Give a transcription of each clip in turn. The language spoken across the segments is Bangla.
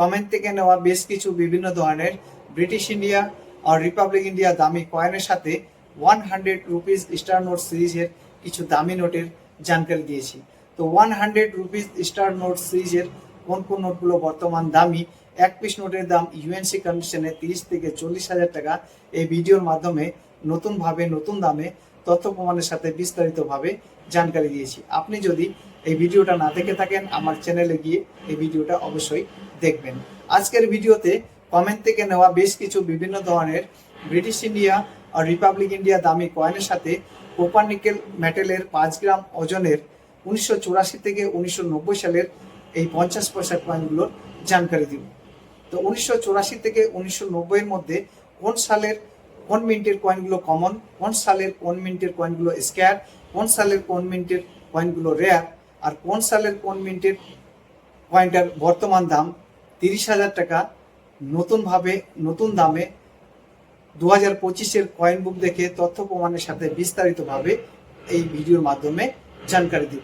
কমেন্ট থেকে নেওয়া বেশ কিছু বিভিন্ন ধরনের ব্রিটিশ ইন্ডিয়া আর রিপাবলিক ইন্ডিয়া দামি কয়েনের সাথে one hundred rupees star note সিরিজের কিছু দামি নোটের জানকারি দিয়েছি। তো one hundred rupees star note সিরিজের কোন কোন নোটগুলো বর্তমান দামি? এক পিস নোটের দাম ইউএনসি কন্ডিশনে তিরিশ থেকে চল্লিশ হাজার টাকা। এই ভিডিওর মাধ্যমে নতুনভাবে, নতুন দামে তথ্য প্রমাণের সাথে বিস্তারিতভাবে জানকারি দিয়েছি। আপনি যদি এই ভিডিওটা না দেখে থাকেন, আমার চ্যানেলে গিয়ে এই ভিডিওটা অবশ্যই দেখবেন। আজকের ভিডিওতে কমেন্ট থেকে নেওয়া বেশ কিছু বিভিন্ন ধরনের ব্রিটিশ ইন্ডিয়া আর রিপাবলিক ইন্ডিয়া দামি কয়েনের সাথে কোপার নিকেল মেটেলের পাঁচ গ্রাম ওজনের উনিশশো চুরাশি থেকে উনিশশো নব্বই সালের এই পঞ্চাশ পয়সা কয়েনগুলোর জানকারি দিব। তো উনিশশো চুরাশি থেকে উনিশশো নব্বইয়ের মধ্যে কোন সালের কোন মিন্টের কয়েনগুলো কমন কোন সালের কোন মিন্টের কয়েনগুলো স্কোয়ার কোন সালের কোন মিন্টের কয়েনগুলো রেয়ার আর কোন সালের কোন মিন্টের কয়েনটার বর্তমান দাম তিরিশ হাজার টাকা নতুনভাবে, নতুন দামে দু হাজার পঁচিশের কয়েন বুক দেখে তথ্য প্রমাণের সাথে বিস্তারিতভাবে এই ভিডিওর মাধ্যমে জানকারি দিব।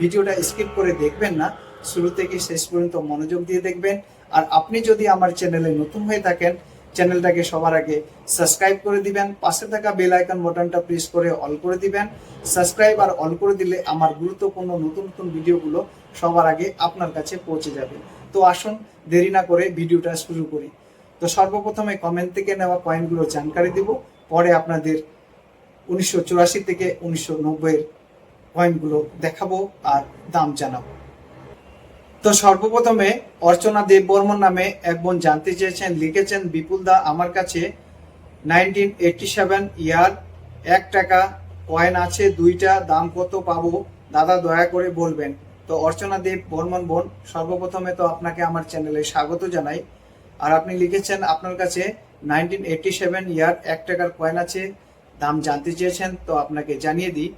ভিডিওটা স্কিপ করে দেখবেন না, শুরু থেকে শেষ পর্যন্ত মনোযোগ দিয়ে দেখবেন। আর আপনি যদি আমার চ্যানেলে নতুন হয়ে থাকেন, চ্যানেলটাকে সবার আগে সাবস্ক্রাইব করে দিবেন, পাশে থাকা বেল আইকন বাটনটা প্রেস করে অল করে দিবেন। সাবস্ক্রাইব আর অল করে দিলে আমার গুরুত্বপূর্ণ নতুন নতুন ভিডিওগুলো সবার আগে আপনার কাছে পৌঁছে যাবে। তো আসুন, দেরি না করে ভিডিওটা শুরু করি। তো সর্বপ্রথমে কমেন্ট থেকে নেওয়া কয়েনগুলো জানকারি দিব। পরে আপনাদের উনিশশো চুরাশি থেকে উনিশশো নব্বইয়ের কয়েনগুলো দেখাবো আর দাম জানাব। তো সর্বপ্রথমে অর্চনা দেব বর্মন নামে এক বোন জানতে চেয়েছেন, লিখেছেন, বিপুল দা, আমার কাছে নাইনটিন এইটটি সেভেন ইয়ার এক টাকা কয়েন আছে, দুইটা, দাম কত পাবো? দাদা দয়া করে বলবেন। তো অর্চনা দেব, বর্মন বোন, সর্বপ্রথমে তো আপনাকে আমার চ্যানেলে স্বাগত জানাই। আর আপনি লিখেছেন, আপনার কাছে নাইনটিন এইটটি সেভেন ইয়ার এক টাকার কয়েন আছে, দাম জানতে চেয়েছেন, তো আপনাকে জানিয়ে দিই।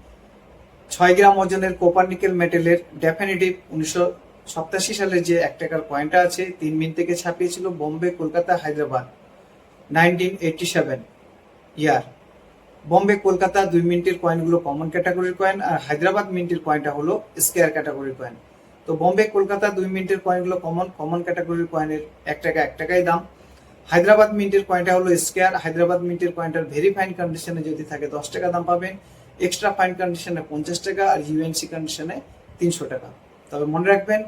ছয় গ্রাম ওজনের কোপার নিকেল মেটেলের ডেফিনেটিভ উনিশশো সপ্তাশি সালের যে এক টাকার কয়েনটা আছে, তিন মিনিট থেকে ছাপিয়েছিল Bombay, Kolkata, Hyderabad. Nineteen eighty seven year. Bombay Kolkata দুই মিনিটের কয়েনগুলো কমন ক্যাটাগরির কয়েন আর হায়দ্রাবাদ মিনিটের কয়েনটা হলো স্কেয়ার ক্যাটাগরির কয়েন তো বম্বে কলকাতা দুই মিনিটের কয়েনগুলো কমন কমন ক্যাটাগরির কয়েনের এক টাকা, এক টাকাই দাম। হায়দ্রাবাদ মিন্টের কয়েনটা হলো স্কেয়ার হায়দ্রাবাদ মিন্টের কয়েনটার ভেরি ফাইন কন্ডিশনে যদি থাকে দশ টাকা দাম পাবেন। এক্সট্রা ফাইন কন্ডিশনে পঞ্চাশ টাকা আর ইউএনসি কন্ডিশনে তিনশো টাকা। তবে মনে রাখবেন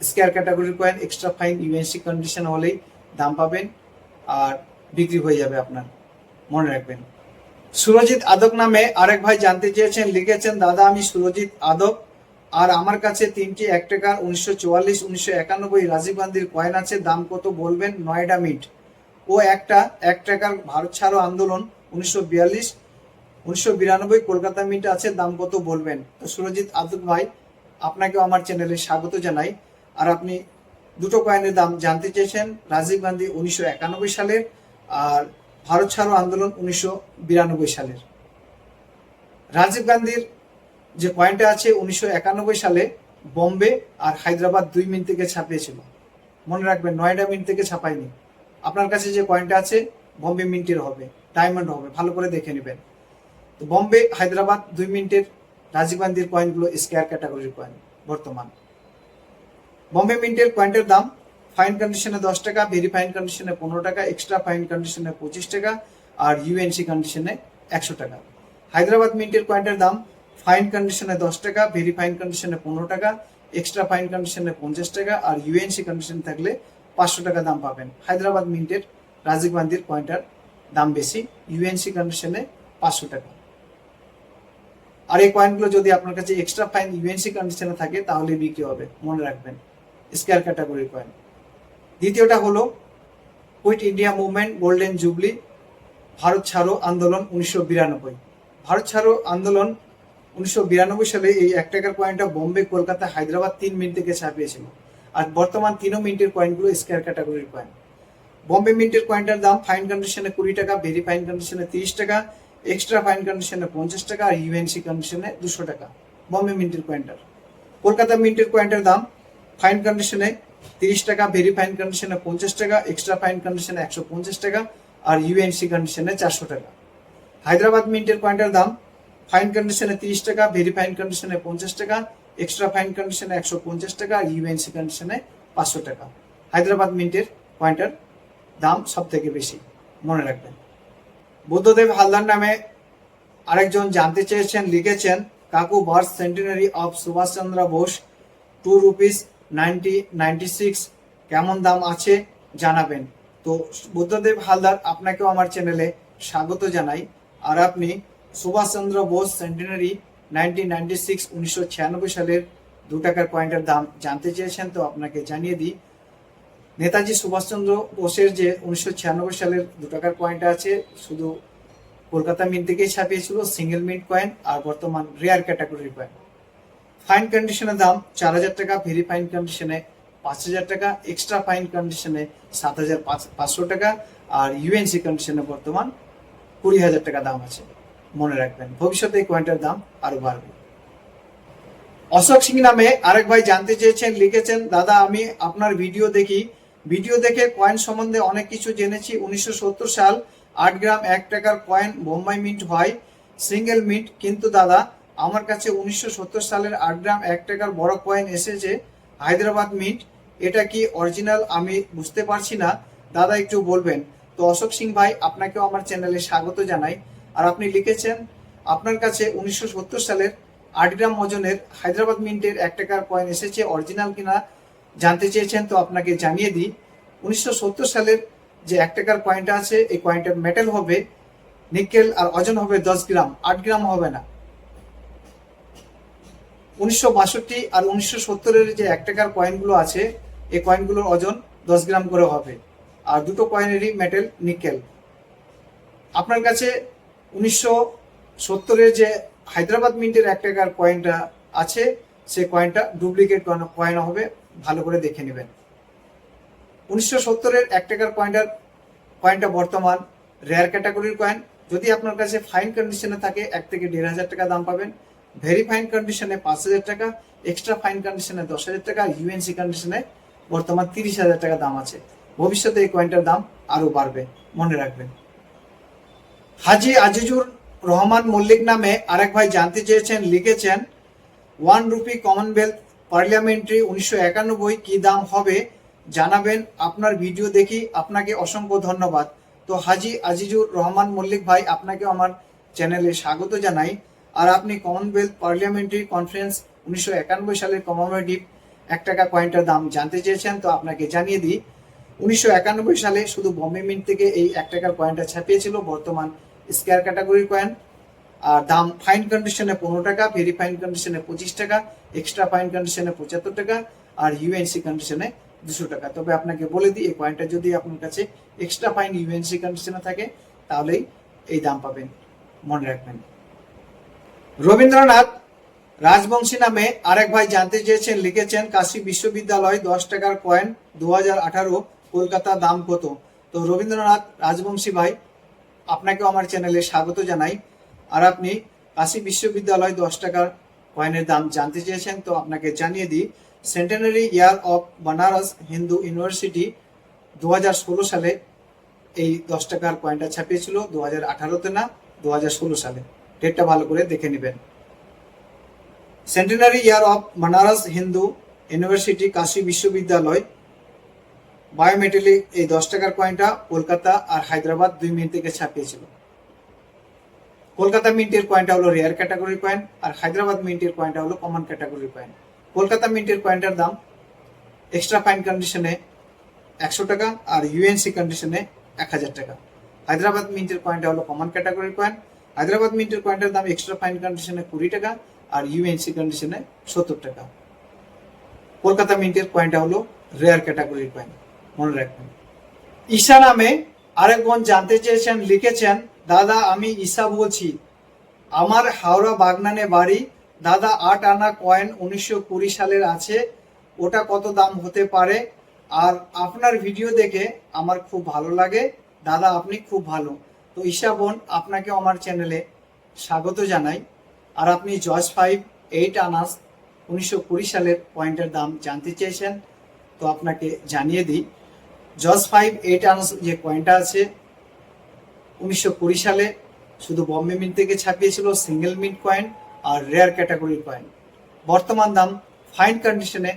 স্কেয়ার ক্যাটাগরির coin extra fine UNC condition হলেই দাম পাবেন আর বিক্রি হয়ে যাবে আপনার। মনে রাখবেন। সুরজিৎ আদক নামে আরেক ভাই জানতে চেয়েছেন, লিখেছেন, দাদা, আমি সুরজিৎ আদক। আর আমার কাছে তিনটি এক টাকার উনিশশো চুয়াল্লিশ, উনিশশো একানব্বই রাজীব গান্ধীর কয়েন আছে। দাম কত বলবেন? নয়ডা মিট। ও একটা, এক টাকার ভারত ছাড়ো আন্দোলন, উনিশশো বিয়াল্লিশ, উনিশশো বিরানব্বই কলকাতা মিট আছে, দাম কত বলবেন? তো সুরজিৎ আদক ভাই, আপনাকেও আমার চ্যানেলে স্বাগত জানাই। আর আপনি দুটো কয়েনের দাম জানতে চেয়েছেন, রাজীব গান্ধী উনিশশো একানব্বই সালের, আর ভারত ছাড়ো আন্দোলন উনিশশো বিরানব্বই সালের। রাজীব গান্ধীর যে কয়েনটা আছে, উনিশশো একানব্বই সালে বোম্বে আর হায়দ্রাবাদ দুই মিনিট থেকে ছাপিয়েছিল। মনে রাখবেন নয়ডা মিনিট থেকে ছাপায়নি। আপনার কাছে যে কয়েনটা আছে, বম্বে মিন্টের হবে, ডায়মন্ড হবে, ভালো করে দেখে নেবেন। তো বম্বে, হায়দ্রাবাদ দুই মিনিটের রাজীব গান্ধীর পয়েন্টগুলো স্কেয়ার ক্যাটাগরির পয়েন্ট বর্তমান। বম্বে মিন্টের পয়েন্টের দাম ফাইন কন্ডিশনে দশ টাকা ভেরি ফাইন কন্ডিশনে পনেরো টাকা এক্সট্রা ফাইন কন্ডিশনে পঁচিশ টাকা, আর ইউএনসি কন্ডিশনে একশো টাকা। হায়দ্রাবাদ মিন্টের কয়েনটার দাম ফাইন কন্ডিশনে দশ টাকা ভেরি ফাইন কন্ডিশনে পনেরো টাকা এক্সট্রা ফাইন কন্ডিশনে পঞ্চাশ টাকা, আর ইউএনসি কন্ডিশন থাকলে পাঁচশো টাকা দাম পাবেন। হায়দ্রাবাদ মিন্টের রাজীব গান্ধীর কয়েনটার দাম বেশি ইউএনসি কন্ডিশনে পাঁচশো টাকা। আর এই কয়েনগুলো যদি আপনার কাছে এক্সট্রা ফাইন ইউএনসি কন্ডিশনে থাকে, তাহলে বিক্রি হবে। মনে রাখবেন স্কোয়ার ক্যাটাগরির কয়েন দ্বিতীয়টা হলো quit India movement golden jubilee Bharat ছাড়ো আন্দোলন উনিশশো বিরানব্বই। ভারত ছাড়ো আন্দোলন উনিশশো বিরানব্বই সালে এই এক টাকার কয়েনটা বোম্বে, কলকাতা, হায়দ্রাবাদ তিন মিনিট থেকে ছাপিয়েছিল। আর বর্তমান তিনও মিনিটের কয়েনগুলো স্কোয়ার ক্যাটাগরির কয়েন বম্বে মিন্টের কয়েনটার দাম ফাইন কন্ডিশনে কুড়ি টাকা ভেরি ফাইন কন্ডিশনে তিরিশ টাকা এক্সট্রা ফাইন কন্ডিশনে পঞ্চাশ টাকা, আর ইউএনসি কন্ডিশনে দুশো টাকা। বম্বে মিন্টের কয়েনটার কলকাতা মিন্টের কয়েনটার দাম ফাইন কন্ডিশনে তিরিশ টাকা ভেরি ফাইন কন্ডিশনে পঞ্চাশ টাকা এক্সট্রা ফাইন কন্ডিশনে একশো পঞ্চাশ টাকা, আর ইউএনসি কন্ডিশনে চারশো টাকা। হায়দ্রাবাদ মিন্টের কয়েনটার দাম ফাইন কন্ডিশনে তিরিশ টাকা, ভেরি ফাইন কন্ডিশনে পঞ্চাশ টাকা এক্সট্রা ফাইন কন্ডিশনে একশো পঞ্চাশ টাকা, আর ইউএনসি কন্ডিশনে পাঁচশো টাকা। হায়দ্রাবাদ মিন্টের কয়েনটার দাম সব থেকে বেশি, মনে রাখবেন। বুদ্ধদেব হালদার নামে আরেকজন জানতে চেয়েছেন, লিখেছেন, কাকু birth centenary of Subhash Chandra Bose two rupees ninety ninety six কেমন দাম আছে জানাবেন। তো বুদ্ধদেব হালদার, আপনাকেও আমার চ্যানেলে স্বাগত জানাই। আর আপনি Subhash Chandra Bose centenary nineteen ninety six উনিশশো ছিয়ানব্বই সালের দু টাকার কয়েনটার দাম জানতে চেয়েছেন, তো আপনাকে জানিয়ে দিই। নেতাজি সুভাষচন্দ্র বোসের যে উনিশশো ছিয়ানব্বই সালের দু টাকার কয়েনটা আছে, শুধু কলকাতা মিন্ট থেকেই ছাপিয়েছিল? সিঙ্গেল মিন্ট কয়েন আর বর্তমান রেয়ার ক্যাটাগরির কয়েন। ফাইন কন্ডিশনের দাম চার হাজার টাকা ভেরি ফাইন কন্ডিশনে পাঁচ হাজার টাকা এক্সট্রা ফাইন কন্ডিশনে সাত হাজার পাঁচশো টাকা, আর ইউএনসি কন্ডিশনে বর্তমান কুড়ি হাজার টাকা দাম আছে। মনে রাখবেন, ভবিষ্যতে এই কয়েনটার দাম আরও বাড়বে। অশোক সিং নামে আরেক ভাই জানতে চেয়েছেন, লিখেছেন, দাদা, আমি আপনার ভিডিও দেখি। ভিডিও দেখে কয়েন সম্বন্ধে অনেক কিছু জেনেছি। উনিশশো সত্তর সাল আট গ্রাম এক টাকার কয়েন বোম্বাই মিন্ট হয়। সিঙ্গেল মিন্ট কিন্তু দাদা আমার কাছে উনিশশো সত্তর সালের আট গ্রাম এক টাকার বড় কয়েন এসেছে, হায়দ্রাবাদ মিন্ট এটা কি অরিজিনাল আমি বুঝতে পারছি না। দাদা একটু বলবেন। তো অশোক সিং ভাই, আপনাকেও আমার চ্যানেলে স্বাগত জানাই। আর আপনি লিখেছেন, আপনার কাছে উনিশশো সত্তর সালের আট গ্রাম ওজনের হায়দ্রাবাদ মিন্টের এক টাকার কয়েন এসেছে, অরিজিনাল কিনা জানতে চেয়েছেন, তো আপনাকে জানিয়ে দিই। উনিশশো সত্তর সালের যে এক টাকার কয়েনটা আছে, এই কয়েনটার মেটাল হবে, নিকেল আর ওজন হবে দশ গ্রাম, আট গ্রাম হবে না। উনিশশো বাষট্টি আর উনিশশো সত্তরের যে এক টাকার কয়েনগুলো আছে, এই কয়েনগুলোর ওজন দশ গ্রাম করে হবে। আর দুটো কয়েনেরই মেটেল নিকেল আপনার কাছে উনিশশো সত্তরের যে হায়দ্রাবাদ মিন্টের এক টাকার কয়েনটা আছে সে কয়েনটা ডুপ্লিকেট কয়েন হবে, ভালো করে দেখে নেবেন। উনিশশো সত্তরের এক টাকার কয়েনটার কয়েনটা বর্তমান রেয়ার ক্যাটাগরির কয়েন যদি আপনার কাছে ফাইন কন্ডিশনে থাকে, এক থেকে দেড় হাজার টাকা দাম পাবেন। ভেরি ফাইন কন্ডিশনে পাঁচ হাজার টাকা, এক্সট্রা ফাইন কন্ডিশনে দশ হাজার টাকা ইউএনসি কন্ডিশনে বর্তমান তিরিশ হাজার টাকা দাম আছে। ভবিষ্যতে এই কয়েনটার দাম আরও বাড়বে, মনে রাখবেন। হাজি আজিজুর রহমান মল্লিক নামে আরেক ভাই জানতে চেয়েছেন, লিখেছেন, ওয়ান রুপি কমনওয়েলথ পার্লামেন্টারি উনিশশো একানব্বই কি দাম হবে জানাবেন, আপনার ভিডিও দেখি, আপনাকে অসংখ্য ধন্যবাদ। তো হাজি আজিজুর রহমান মল্লিক ভাই আপনাকে আমার চ্যানেলে স্বাগত জানাই। আর আপনি কমনওয়েলথ পার্লামেন্টারি কনফারেন্স উনিশশো একানব্বই সালের কমোমেটিভ এক টাকা কয়েনটার দাম জানতে চেয়েছেন, তো আপনাকে জানিয়ে দিই, উনিশশো একানব্বই সালে শুধু বম্বে মিন্ট থেকে এই এক টাকার কয়েনটা ছাপিয়েছিল, বর্তমান স্কোয়ার ক্যাটাগরির কয়েন আর দাম ফাইন কন্ডিশনে পনেরো টাকা ভেরি ফাইন কন্ডিশনে পঁচিশ টাকা এক্সট্রা ফাইন কন্ডিশনে পঁচাত্তর টাকা, আর ইউএনসি কন্ডিশনে দুশো টাকা। তবে আপনাকে বলে দিই, এই কয়েনটা যদি আপনার কাছে এক্সট্রা ফাইন ইউএনসি কন্ডিশনে থাকে, তাহলেই এই দাম পাবেন। মনে রাখবেন। রবীন্দ্রনাথ রাজবংশী নামে আরেক ভাই জানতে চেয়েছেন, লিখেছেন, কাশী বিশ্ববিদ্যালয় দশ টাকার কয়েন দু হাজার আঠারো, কলকাতা দাম কত? তো রবীন্দ্রনাথ রাজবংশী ভাই, আপনাকেও আমার চ্যানেলে স্বাগত জানাই। আর আপনি কাশী বিশ্ববিদ্যালয় দশ টাকার কয়েনের দাম জানতে চেয়েছেন, তো আপনাকে জানিয়ে দিই centenary year of Banaras Hindu university দু হাজার ষোলো সালে এই দশ টাকার কয়েনটা ছাপিয়েছিল দু হাজার না দু হাজার ষোলো সালে। ডেটটা ভালো করে দেখে নেবেন। Centenary year of Banaras Hindu university Kashi বিশ্ববিদ্যালয় বায়োমেট্রিক এই দশ টাকার কয়েনটা কলকাতা আর হায়দ্রাবাদ দুই মিনিট থেকে ছাপিয়েছিল। কলকাতা মিন্টের কয়েনটা হলো রেয়ার ক্যাটাগরির কয়েন আর হায়দ্রাবাদ মিন্টের কয়েনটা হলো কমন ক্যাটাগরির কয়েন কলকাতা মিন্টের কয়েনটার দাম এক্সট্রা ফাইন কন্ডিশনে একশো টাকা আর ইউএনসি কন্ডিশনে এক হাজার টাকা। হায়দ্রাবাদ মিন্টের কয়েনটা হলো কমন ক্যাটাগরির কয়েন হায়দ্রাবাদ মিন্টের কয়েনটার দাম এক্সট্রা ফাইন কন্ডিশনে কুড়ি টাকা আর ইউএনসি কন্ডিশনে সত্তর টাকা। কলকাতা মিন্টের কয়েনটা হলো রেয়ার ক্যাটাগরির কয়েন মনে রাখবেন। ঈশা নামে আরেক বোন জানতে চেয়েছেন, লিখেছেন, দাদা, আমি ঈশা বলছি, আমার হাওড়া বাগনানে বাড়ি, দাদা, আট আনা কয়েন উনিশশো কুড়ি সালের আছে, ওটা কত দাম হতে পারে? আর আপনার ভিডিও দেখে আমার খুব ভালো লাগে, দাদা, আপনি খুব ভালো। তো ঈশা বোন আপনাকে আমার চ্যানেলে স্বাগত জানাই। আর আপনি জজ ফাইভ এইট আনাস উনিশশো কুড়ি সালের পয়েন্টের দাম জানতে চেয়েছেন, তো আপনাকে জানিয়ে দিই। জজ ফাইভ এইট আনাস যে কয়েনটা আছে, উনিশশো কুড়ি সালে শুধু বম্বে মিন্ট থেকে ছাপিয়েছিল সিঙ্গেল মিন্ট কয়েন আর রেয়ার ক্যাটাগরির কয়েন বর্তমান দাম ফাইন কন্ডিশনে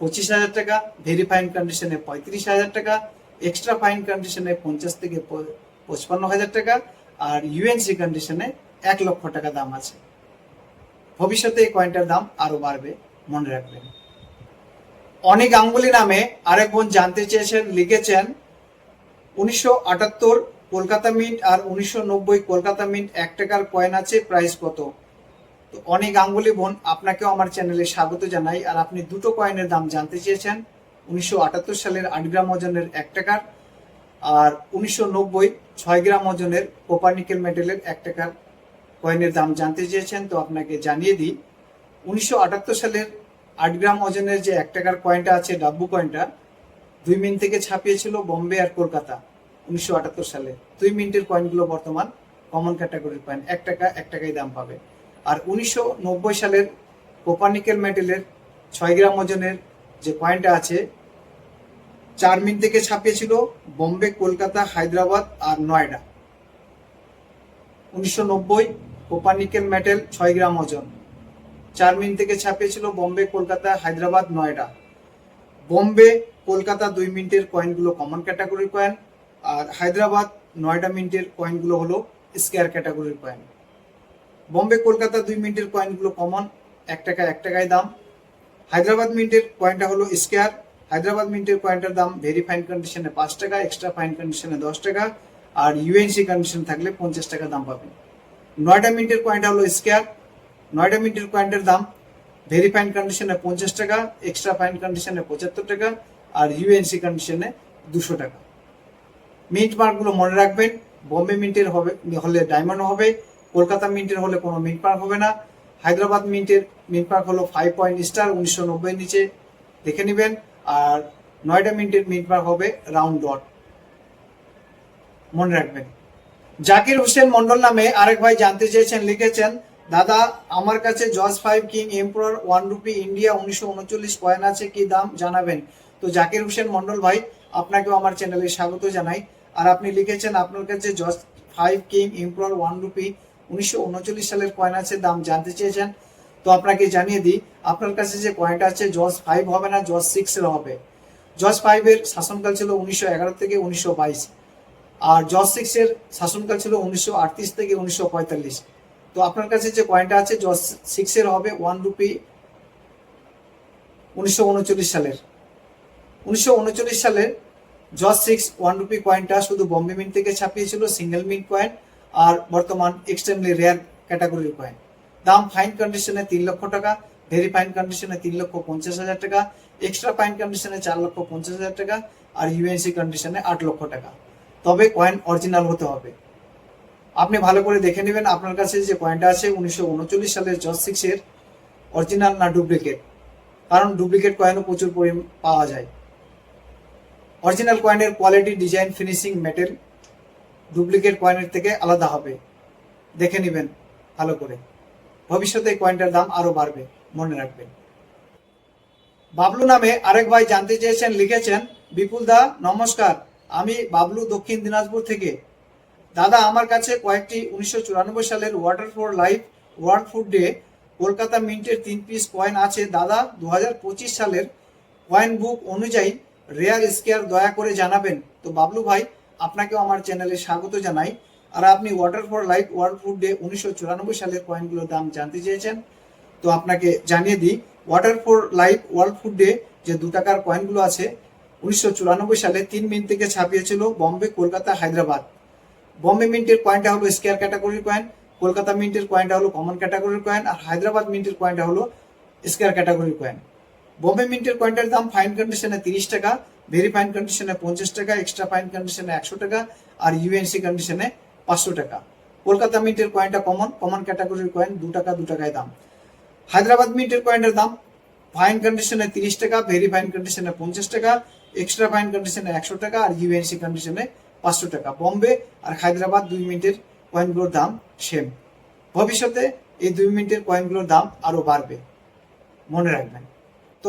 পঁচিশ হাজার টাকা ভেরি ফাইন কন্ডিশনে পঁয়ত্রিশ হাজার টাকা এক্সট্রা ফাইন কন্ডিশনে পঞ্চাশ থেকে পঁচপান্ন হাজার টাকা আর ইউএনসি কন্ডিশনে এক লক্ষ টাকা দাম আছে। ভবিষ্যতে এই কয়েনটার দাম আরও বাড়বে, মনে রাখবেন। অনেক গাঙ্গুলি নামে আরেক বোন জানতে চেয়েছেন, লিখেছেন, উনিশশো আটাত্তর কলকাতা মিন্ট আর উনিশশো নব্বই কলকাতা মিন্ট এক টাকার কয়েন আছে প্রাইস কত? তো অনেক গাঙ্গুলি বোন, আপনাকেও আমার চ্যানেলে স্বাগত জানাই। আর আপনি দুটো কয়েনের দাম জানতে চেয়েছেন, উনিশশো আটাত্তর সালের আট গ্রাম ওজনের এক টাকার আর উনিশশো নব্বই ছয় গ্রাম ওজনের কোপার নিকেল মেটেলের এক টাকার কয়েনের দাম জানতে চেয়েছেন, তো আপনাকে জানিয়ে দিই, উনিশশো আটাত্তর সালের আট গ্রাম ওজনের যে এক টাকার কয়েনটা আছে, ডাব্বু কয়েনটা দুই মিনিট থেকে ছাপিয়েছিল বোম্বে আর কলকাতা উনিশশো আটাত্তর সালে। দুই মিনিটের কয়েনগুলো বর্তমান কমন ক্যাটাগরির কয়েন এক টাকা, এক টাকাই দাম পাবে। আর উনিশশো নব্বই সালের কোপানিকেল মেটেলের ছয় গ্রাম ওজনের যে কয়েনটা আছে চার মিনিট থেকে ছাপিয়েছিল বোম্বে, কলকাতা, হায়দ্রাবাদ আর নয়ডা। উনিশশো নব্বই কোপানিকেল মেটেল ছয় গ্রাম ওজন। চার মিনিট থেকে ছাপিয়েছিল বোম্বে, কলকাতা, হায়দ্রাবাদ, নয়ডা। বোম্বে, কলকাতা দুই মিনিটের কয়েনগুলো কমন ক্যাটাগরির কয়েন আর হায়দ্রাবাদ, নয়ডা মিনিটের কয়েনগুলো হলো স্কেয়ার ক্যাটাগরির কয়েন বোম্বে, কলকাতা দুই মিনিটের কয়েনগুলো কমন এক টাকা এক টাকায় দাম। হায়দ্রাবাদ মিন্টের কয়েনটা হলো স্কেয়ার হায়দ্রাবাদ মিন্টের কয়েনটার দাম ভেরি ফাইন কন্ডিশনে পাঁচ টাকা এক্সট্রা ফাইন কন্ডিশনে দশ টাকা, আর ইউএনসি কন্ডিশন থাকলে পঞ্চাশ টাকা দাম পাবেন। নয়ডা মিন্টের কয়েনটা হলো স্কেয়ার নয়ডা মিন্টের কয়েনটার দাম ভেরি ফাইন কন্ডিশনে পঞ্চাশ টাকা এক্সট্রা ফাইন কন্ডিশনে পঁচাত্তর টাকা, আর ইউএনসি কন্ডিশনে দুশো টাকা। মিন্ট মার্কগুলো মনে রাখবেন, বোম্বে মিন্টের হবে, হলে ডায়মন্ড হবে, কলকাতা মিন্টের হলে কোনো মিন্ট মার্ক হবে না। হায়দ্রাবাদ মিন্টের, মিন্ট মার্ক হলো ফাইভ পয়েন্ট স্টার উনিশশো নব্বই নিচে। দেখে নেবেন আর নয়ডা মিন্টের মিন্ট মার্ক হবে রাউন্ড ডট মনে রাখবেন। জাকির হোসেন মন্ডল নামে আরেক ভাই জানতে চেয়েছেন, লিখেছেন, দাদা, আমার কাছে জজ five king emperor one rupee India উনিশশো উনচল্লিশ কয়েন আছে, কি দাম জানাবেন? তো জাকির হোসেন মন্ডল ভাই, আপনাকেও আমার চ্যানেলে স্বাগত জানাই। আর আপনি লিখেছেন, আপনার কাছে জজ five king emperor one rupee উনিশশো উনচল্লিশ সালের কয়েন আছে, দাম জানতে চেয়েছেন। তো আপনাকে জানিয়ে দিই, আপনার কাছে যে কয়েনটা আছে, জজ ফাইভ হবে না, জজ সিক্স এর হবে। জজ ফাইভের শাসনকাল ছিল উনিশশো এগারো থেকে উনিশশো বাইশ। আর সিক্স এর শাসনকাল ছিল উনিশশো আটত্রিশ থেকে উনিশশো পঁয়তাল্লিশ। তো আপনার কাছে যে কয়েনটা আছে, জজ সিক্স এর হবে ওয়ান রুপি উনিশশো উনচল্লিশ সালের। উনিশশো উনচল্লিশ সালের জজ সিক্স ওয়ান রুপি কয়েনটা শুধু বম্বে মিন্ট থেকে ছাপিয়েছিল সিঙ্গেল মিন্ট কয়েন আর বর্তমান এক্সট্রিমলি রেয়ার ক্যাটাগরির কয়েন দাম ফাইন কন্ডিশনে তিন লক্ষ টাকা ভেরি ফাইন কন্ডিশনে তিন লক্ষ পঞ্চাশ হাজার টাকা এক্সট্রা ফাইন কন্ডিশনে চার লক্ষ পঞ্চাশ হাজার টাকা, আর ইউএনসি কন্ডিশনে আট লক্ষ টাকা। তবে কয়েন অরিজিনাল হতে হবে। আপনি ভালো করে দেখে নেবেন আপনার কাছে যে কয়েনটা আছে উনিশশো উনচল্লিশ সালের জজ সিক্স এর অরিজিনাল না ডুপ্লিকেট কারণ ডুপ্লিকেট কয়েনও প্রচুর পরিমাণ পাওয়া যায়। অরিজিনাল কয়েনের quality design finishing metal duplicate কয়েনের থেকে আলাদা হবে। দেখে নেবেন ভালো করে। ভবিষ্যতে কয়েনটার দাম আরও বাড়বে, মনে রাখবেন। বাবলু নামে আরেক ভাই জানতে চেয়েছেন, লিখেছেন, বিপুল দা, নমস্কার। আমি বাবলু দক্ষিণ দিনাজপুর থেকে। দাদা, আমার কাছে কয়েকটি উনিশশো চুরানব্বই সালের water for life world food day Kolkata মিন্টের তিন পিস কয়েন আছে। দাদা দু হাজার পঁচিশ সালের কয়েন বুক অনুযায়ী রেয়ার স্কেয়ার দয়া করে জানাবেন। তো বাবলু ভাই, আপনাকেও আমার চ্যানেলে স্বাগত জানাই। আর আপনি water for life world food day উনিশশো চুরানব্বই সালের কয়েনগুলোর দাম জানতে চেয়েছেন। তো আপনাকে জানিয়ে দিই water for life world food day যে দু টাকার কয়েনগুলো আছে, উনিশশো চুরানব্বই সালে তিন মিনিট থেকে ছাপিয়েছিল বম্বে, কলকাতা, হায়দ্রাবাদ। বম্বে মিন্টের কয়েনটা হলো স্কেয়ার ক্যাটাগরির কয়েন কলকাতা মিন্টের কয়েনটা হলো কমন ক্যাটাগরির কয়েন আর হায়দ্রাবাদ মিন্টের কয়েনটা হলো স্কেয়ার ক্যাটাগরির কয়েন বম্বে মিন্টের কয়েনটার দাম ফাইন কন্ডিশনে তিরিশ টাকা ভেরি ফাইন কন্ডিশনে পঞ্চাশ টাকা এক্সট্রা ফাইন কন্ডিশনে একশো টাকা, আর ইউএনসি কন্ডিশনে পাঁচশো টাকা। কলকাতা মিন্টের কয়েনটা কমন কমন ক্যাটাগরির কয়েন দু টাকা, দু টাকায় দাম। হায়দ্রাবাদ মিন্টের কয়েনের দাম ফাইন কন্ডিশনে তিরিশ টাকা ভেরি ফাইন কন্ডিশনে পঞ্চাশ টাকা এক্সট্রা ফাইন কন্ডিশনে একশো টাকা, আর ইউএনসি কন্ডিশনে পাঁচশো টাকা। বম্বে আর হায়দ্রাবাদ দুই মিনিটের কয়েনগুলোর দাম সেম ভবিষ্যতে এই দুই মিনিটের কয়েনগুলোর দাম আরও বাড়বে। মনে রাখবেন। তো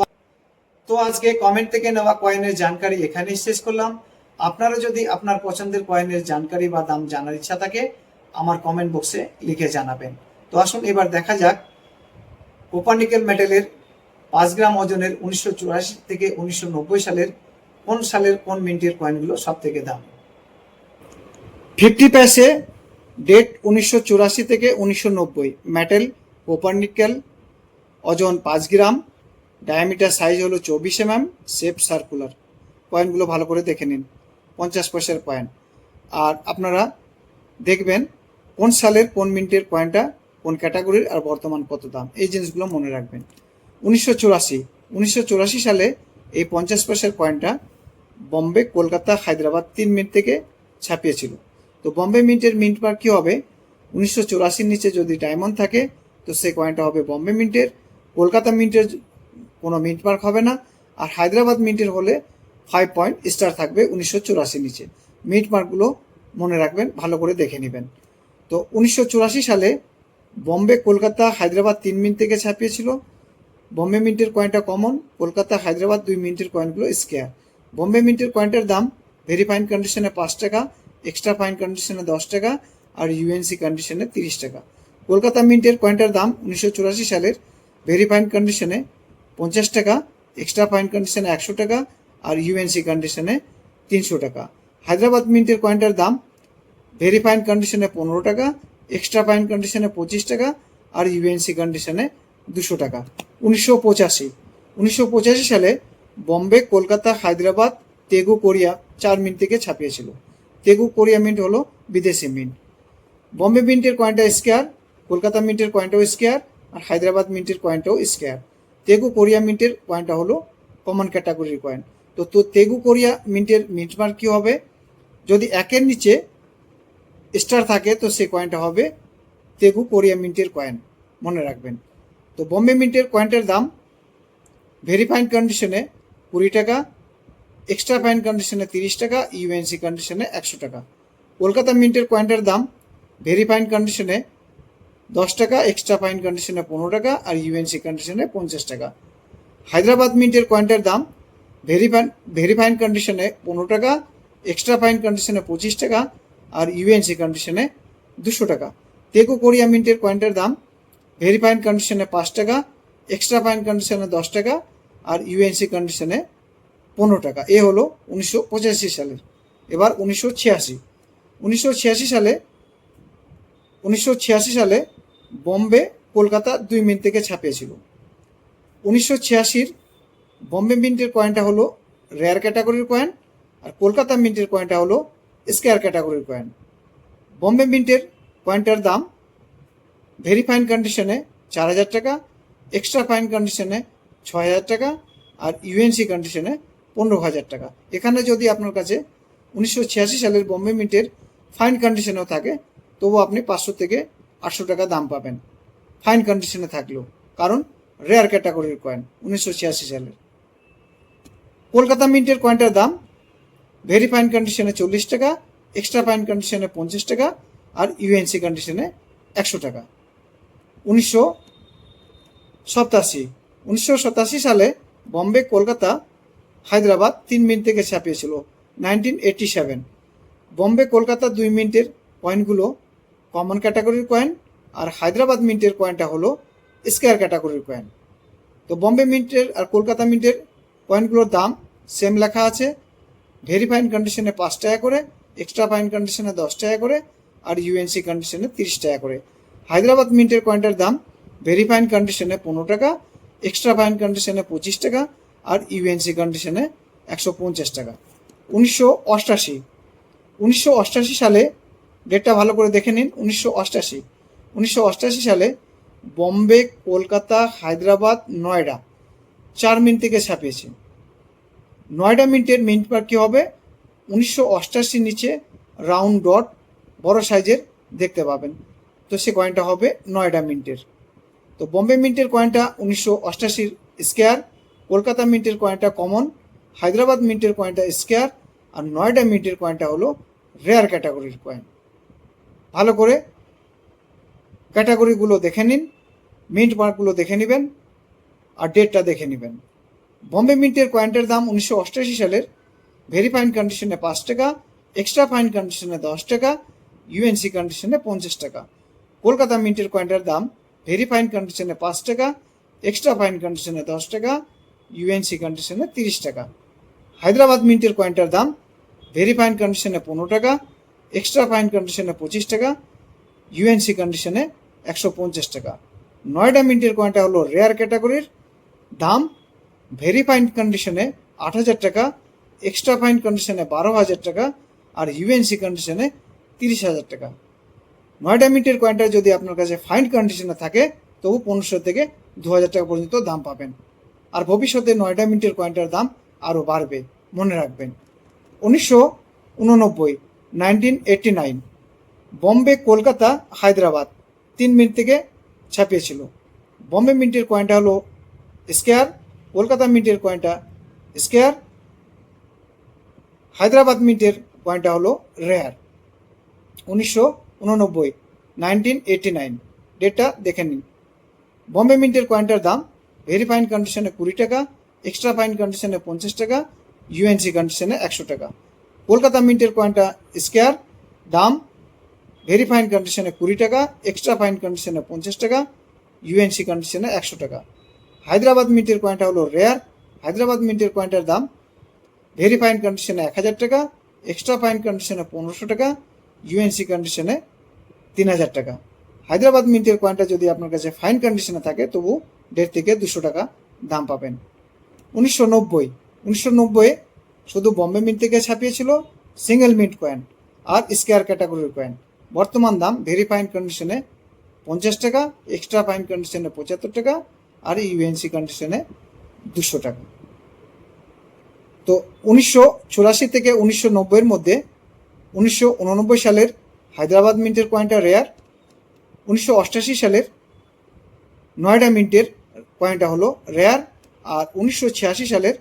তো আজকে কমেন্ট থেকে নেওয়া কয়েনের জানকারি এখানেই শেষ করলাম। আপনারা যদি আপনার পছন্দের কয়েনের জানকারি বা দাম জানার ইচ্ছা থাকে, আমার কমেন্ট বক্সে লিখে জানাবেন। তো আসুন, এবার দেখা যাক কোপানিক্যাল মেটেলের পাঁচ গ্রাম ওজনের উনিশশো চুরাশি থেকে উনিশশো নব্বই সালের কোন সালের কোন মিনিটের কয়েনগুলো সব থেকে দাম? ফিফটি পয়সে ডেট উনিশশো চুরাশি থেকে উনিশশো নব্বই। মেটেল কোপারনিক্যাল ওজন পাঁচ গ্রাম ডায়ামিটার সাইজ হলো চব্বিশ এম এম শেপ সার্কুলার কয়েনগুলো ভালো করে দেখে নিন। পঞ্চাশ পয়সার কয়েন আর আপনারা দেখবেন কোন সালের কোন মিনিটের কয়েনটা কোন ক্যাটাগরির আর বর্তমান কত দাম। এই জিনিসগুলো মনে রাখবেন। উনিশশো চুরাশি। উনিশশো চুরাশি সালে এই পঞ্চাশ পয়সার কয়েনটা বম্বে, কলকাতা, হায়দ্রাবাদ তিন মিনিট থেকে ছাপিয়েছিল। তো বম্বে মিন্টের মিন্ট মার্ক কী হবে? উনিশশো চুরাশির নিচে যদি ডায়মন্ড থাকে, তো সেই কয়েনটা হবে বম্বে মিন্টের কলকাতা মিন্টের কোনো মিন্ট মার্ক হবে না। আর হায়দ্রাবাদ মিন্টের হলে ফাইভ পয়েন্ট স্টার থাকবে উনিশশো চুরাশির নিচে। মিন্ট মার্কগুলো মনে রাখবেন, ভালো করে দেখে নেবেন। তো উনিশশো চুরাশি সালে বম্বে, কলকাতা, হায়দ্রাবাদ তিন মিনিট থেকে ছাপিয়েছিল। বম্বে মিন্টের কয়েনটা কমন কলকাতা, হায়দ্রাবাদ দুই মিনিটের কয়েনগুলো স্কেয়ার বম্বে মিন্টের কয়েনটার দাম ভেরি ফাইন কন্ডিশনে পাঁচ টাকা এক্সট্রা ফাইন কন্ডিশনে দশ টাকা, আর ইউএনসি কন্ডিশনে তিরিশ টাকা। কলকাতা মিন্টের কয়েনটার দাম উনিশশো চুরাশি সালের ভেরি ফাইন কন্ডিশনে পঞ্চাশ টাকা এক্সট্রা ফাইন কন্ডিশনে একশো টাকা আর ইউএনসি কন্ডিশনে তিনশো টাকা। হায়দ্রাবাদ মিন্টের কয়েনটার দাম ভেরি ফাইন কন্ডিশনে পনেরো টাকা এক্সট্রা ফাইন কন্ডিশনে পঁচিশ টাকা, আর ইউএনসি কন্ডিশনে দুশো টাকা। উনিশশো পঁচাশি। উনিশশো পঁচাশি সালে বম্বে, কলকাতা, হায়দ্রাবাদ, তেগু, কোরিয়া চার মিনিট থেকে ছাপিয়েছিল। তেগু, কোরিয়া মিন্ট হলো বিদেশি মিন্ট। বম্বে মিন্টের কয়েনটা স্কেয়ার কলকাতা মিন্টের কয়েনটাও স্কেয়ার আর হায়দ্রাবাদ মিন্টের কয়েনটাও স্কেয়ার তেগু, কোরিয়া মিন্টের কয়েনটা হলো কমন ক্যাটাগরির কয়েন তো তো তেগু কোরিয়া মিন্টের মিন্ট মার্ক কী হবে? যদি একের নিচে স্টার থাকে, তো সেই কয়েনটা হবে তেগু কোরিয়া মিন্টের কয়েন মনে রাখবেন। তো বম্বে মিন্টের কয়েনটার দাম ভেরি ফাইন কন্ডিশনে কুড়ি টাকা এক্সট্রা ফাইন কন্ডিশনে তিরিশ টাকা ইউএনসি কন্ডিশনে একশো টাকা। কলকাতা মিন্টের কয়েনটার দাম ভেরি ফাইন কন্ডিশনে দশ টাকা এক্সট্রা ফাইন কন্ডিশনে পনেরো টাকা, আর ইউএনসি কন্ডিশনে পঞ্চাশ টাকা। হায়দ্রাবাদ মিন্টের কয়েনটার দাম ভেরি ফাইন ভেরি কন্ডিশনে পনেরো টাকা এক্সট্রা ফাইন কন্ডিশনে পঁচিশ টাকা আর ইউএনসি কন্ডিশনে দুশো টাকা। তেকো কোরিয়া মিন্টের কয়েনটার দাম। ভেরিফাইন কন্ডিশনে পাঁচ টাকা এক্সট্রা ফাইন কন্ডিশনে দশ টাকা আর ইউএনসি কন্ডিশনে পনেরো টাকা। এ হলো উনিশশো পঁচাশি সালের। এবার উনিশশো ছিয়াশি। উনিশশো ছিয়াশি সালে, উনিশশো ছিয়াশি সালে বম্বে, কলকাতা দুই মিনিট থেকে ছাপিয়েছিল। উনিশশো ছিয়াশির বম্বে মিন্টের কয়েনটা হলো রেয়ার ক্যাটাগরির কয়েন আর কলকাতা মিন্টের কয়েনটা হলো স্কেয়ার ক্যাটাগরির কয়েন বম্বে মিন্টের কয়েনটার দাম ভেরি ফাইন কন্ডিশনে চার হাজার টাকা এক্সট্রা ফাইন কন্ডিশনে ছয় হাজার টাকা, আর ইউএনসি কন্ডিশনে পনেরো হাজার টাকা। এখানে যদি আপনার কাছে উনিশশো ছিয়াশি সালের বম্বে মিন্টের ফাইন কন্ডিশনেও থাকে তবু আপনি পাঁচশো থেকে আটশো টাকা দাম পাবেন। ফাইন কন্ডিশনে থাকলেও, কারণ রেয়ার ক্যাটাগরির কয়েন উনিশশো ছিয়াশি সালের। কলকাতা মিন্টের কয়েনটার দাম ভেরি ফাইন কন্ডিশনে চল্লিশ টাকা এক্সট্রা ফাইন কন্ডিশনে পঞ্চাশ টাকা, আর ইউএনসি কন্ডিশনে একশো টাকা। উনিশশো সতাশি উনিশশো সাতাশি সালে বম্বে, কলকাতা, হায়দ্রাবাদ তিন মিনিট থেকে ছাপিয়েছিল nineteen eighty seven Bombay, Kolkata দুই মিনিটের কয়েনগুলো কমন ক্যাটাগরির কয়েন, আর হায়দ্রাবাদ মিন্টের কয়েনটা হলো স্কোয়ার ক্যাটাগরির কয়েন। তো বম্বে মিন্টের আর কলকাতা মিন্টের কয়েনগুলোর দাম সেম লেখা আছে ভেরি ফাইন কন্ডিশনে পাঁচ টাকা করে এক্সট্রা ফাইন কন্ডিশনে দশ টাকা করে, আর ইউএনসি কন্ডিশনে তিরিশ টাকা করে। হায়দ্রাবাদ মিন্টের কয়েনটার দাম ভেরি ফাইন কন্ডিশনে পনেরো টাকা এক্সট্রা ফাইন কন্ডিশনে পঁচিশ টাকা, আর ইউএনসি কন্ডিশনে একশো পঞ্চাশ টাকা। উনিশশো অষ্টাশি উনিশশো অষ্টাশি সালে ডেটটা ভালো করে দেখে নিন, উনিশশো অষ্টাশি। উনিশশো অষ্টাশি সালে বম্বে, কলকাতা, হায়দ্রাবাদ, নয়ডা, চার মিনিট থেকে ছাপিয়েছে। নয়ডা মিনিটের মিনিট পার কী হবে? উনিশশো অষ্টাশির নিচে রাউন্ড ডট বড় সাইজের দেখতে পাবেন। তো সে কয়েনটা হবে নয়ডা মিন্টের। তো বম্বে মিন্টের কয়েনটা উনিশশো অষ্টাশির স্কেয়ার কলকাতা মিন্টের কয়েনটা কমন হায়দ্রাবাদ মিন্টের কয়েনটা স্কেয়ার আর নয়ডা মিন্টের কয়েনটা হলো রেয়ার ক্যাটাগরির কয়েন ভালো করে ক্যাটাগরিগুলো দেখে নিন, মিন্ট মার্কগুলো দেখে নেবেন আর ডেটটা দেখে নেবেন। বম্বে মিন্টের কয়েনটার দাম উনিশশো অষ্টাশি সালের ভেরি ফাইন কন্ডিশনে পাঁচ টাকা, এক্সট্রা ফাইন কন্ডিশনে দশ টাকা, ইউএনসি কন্ডিশনে পঞ্চাশ টাকা। কলকাতা মিন্টের কয়েনটার দাম ভেরি ফাইন কন্ডিশনে পাঁচ টাকা, এক্সট্রা ফাইন কন্ডিশনে দশ টাকা, ইউএনসি কন্ডিশনে তিরিশ টাকা। হায়দ্রাবাদ মিন্টের কয়েনটার দাম ভেরি ফাইন কন্ডিশনে পনেরো টাকা, এক্সট্রা ফাইন কন্ডিশনে পঁচিশ টাকা, ইউএনসি কন্ডিশনে একশো পঞ্চাশ টাকা। নয়ডা মিন্টের কয়েনটা হলো রেয়ার ক্যাটাগরির দাম ভেরি ফাইন কন্ডিশনে আট হাজার টাকা, এক্সট্রা ফাইন কন্ডিশনে বারো হাজার টাকা আর ইউএনসি কন্ডিশনে তিরিশ হাজার টাকা। নয়ডা মিন্টের কয়েনটা যদি আপনার কাছে ফাইন কন্ডিশনে থাকে, তবু পনেরোশো থেকে দু হাজার টাকা পর্যন্ত দাম পাবেন। আর ভবিষ্যতে নয়ডা মিন্টের কয়েনটার দাম আরও বাড়বে, মনে রাখবেন। উনিশশো উননব্বই, nineteen eighty nine, Bombay, Kolkata, Hyderabad তিন মিনিট থেকে ছাপিয়েছিল। বম্বে মিন্টের কয়েনটা হলো স্কেয়ার কলকাতা মিন্টের কয়েনটা স্কেয়ার হায়দ্রাবাদ মিন্টের কয়েনটা হলো রেয়ার উনিশশো উননব্বই নাইনটিন এইটটি নাইন ডেটটা দেখে নিন। বম্বে মিন্টের কয়েনটার দাম ভেরি ফাইন কন্ডিশনে কুড়ি টাকা এক্সট্রা ফাইন কন্ডিশনে পঞ্চাশ টাকা ইউএনসি কন্ডিশনে একশো টাকা। কলকাতা মিন্টের কয়েনটা স্কেয়ার দাম ভেরি ফাইন কন্ডিশনে কুড়ি টাকা এক্সট্রা ফাইন কন্ডিশনে পঞ্চাশ টাকা ইউএনসি কন্ডিশনে একশো টাকা। হায়দ্রাবাদ মিন্টের কয়েনটা হলো রেয়ার হায়দ্রাবাদ মিন্টের কয়েনটার দাম ভেরি ফাইন কন্ডিশনে এক হাজার টাকা এক্সট্রা ফাইন কন্ডিশনে পনেরোশো টাকা ইউএনসি কন্ডিশনে তিন হাজার টাকা। হায়দ্রাবাদ মিন্টের কয়েনটা যদি আপনার কাছে ফাইন কন্ডিশনে থাকে, তবু দেড় থেকে দুশো টাকা দাম পাবেন। উনিশশো নব্বই উনিশশো নব্বই শুধু বম্বে মিন্ট থেকে ছাপিয়েছিল সিঙ্গেল মিন্ট কয়েন আর স্কেয়ার ক্যাটাগরির কয়েন বর্তমান দাম ভেরি ফাইন কন্ডিশনে পঞ্চাশ টাকা এক্সট্রা ফাইন কন্ডিশনে পঁচাত্তর টাকা আর ইউএনসি কন্ডিশনে দুশো টাকা। তো উনিশশো চুরাশি থেকে উনিশশো নব্বইয়ের মধ্যে উনিশশো উননব্বই সালের হায়দ্রাবাদ মিন্টের কয়েনটা রেয়ার উনিশশো অষ্টাশি সালের নয়ডা মিন্টের কয়েনটা হলো রেয়ার আর উনিশশো ছিয়াশি সালের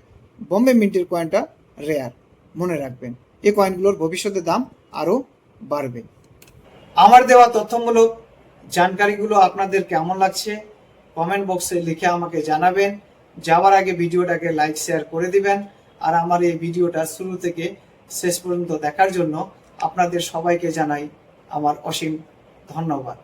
বম্বে মিন্টের কয়েনটা রেয়ার মনে রাখবেন, এই কয়েনগুলোর ভবিষ্যতে দাম আরও বাড়বে। আমার দেওয়া তথ্যমূলক জানকারিগুলো আপনাদের কেমন লাগছে? কমেন্ট বক্সে লিখে আমাকে জানাবেন। যাওয়ার আগে ভিডিওটাকে লাইক, শেয়ার করে দিবেন। আর আমার এই ভিডিওটা শুরু থেকে শেষ পর্যন্ত দেখার জন্য আপনাদের সবাইকে জানাই আমার অসীম ধন্যবাদ।